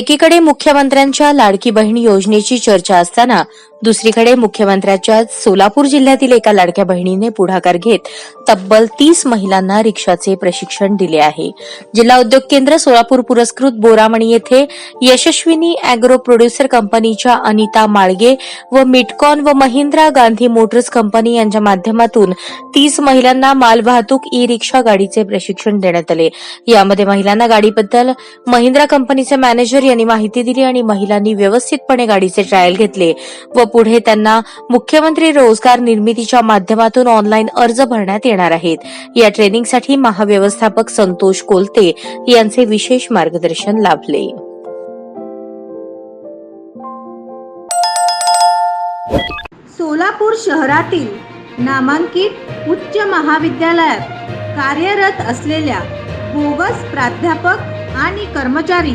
एकीकडे मुख्यमंत्र्यांच्या लाडकी बहीण योजनेची चर्चा असताना दुसरीकडे मुख्यमंत्र्यांच्या सोलापूर जिल्ह्यातील एका लाडक्या बहिणीने पुढाकार घेत तब्बल तीस महिलांना रिक्षाचे प्रशिक्षण दिले आहे. जिल्हा उद्योग केंद्र सोलापूर पुरस्कृत बोरामणी येथे यशस्विनी अॅग्रो प्रोड्युसर कंपनीच्या अनिता माळगे व मिटकॉन व महिंद्रा गांधी मोटर्स कंपनी यांच्या माध्यमातून तीस महिलांना मालवाहतूक ई रिक्षा गाडीचे प्रशिक्षण देण्यात आले. यामध्ये महिलांना गाडीबद्दल महिंद्रा कंपनीचे मॅनेजर यांनी माहिती दिली आणि महिलांनी व्यवस्थितपणे गाडीचे ट्रायल घेतले व पुढे त्यांना मुख्यमंत्री रोजगार निर्मितीच्या माध्यमातून ऑनलाईन अर्ज भरण्यात येणार आहेत. या ट्रेनिंगसाठी महाव्यवस्थापक संतोष कोलते यांचे विशेष मार्गदर्शन लाभले. सोलापूर शहरातील नामांकित उच्च महाविद्यालयात कार्यरत असलेल्या बोगस प्राध्यापक आणि कर्मचारी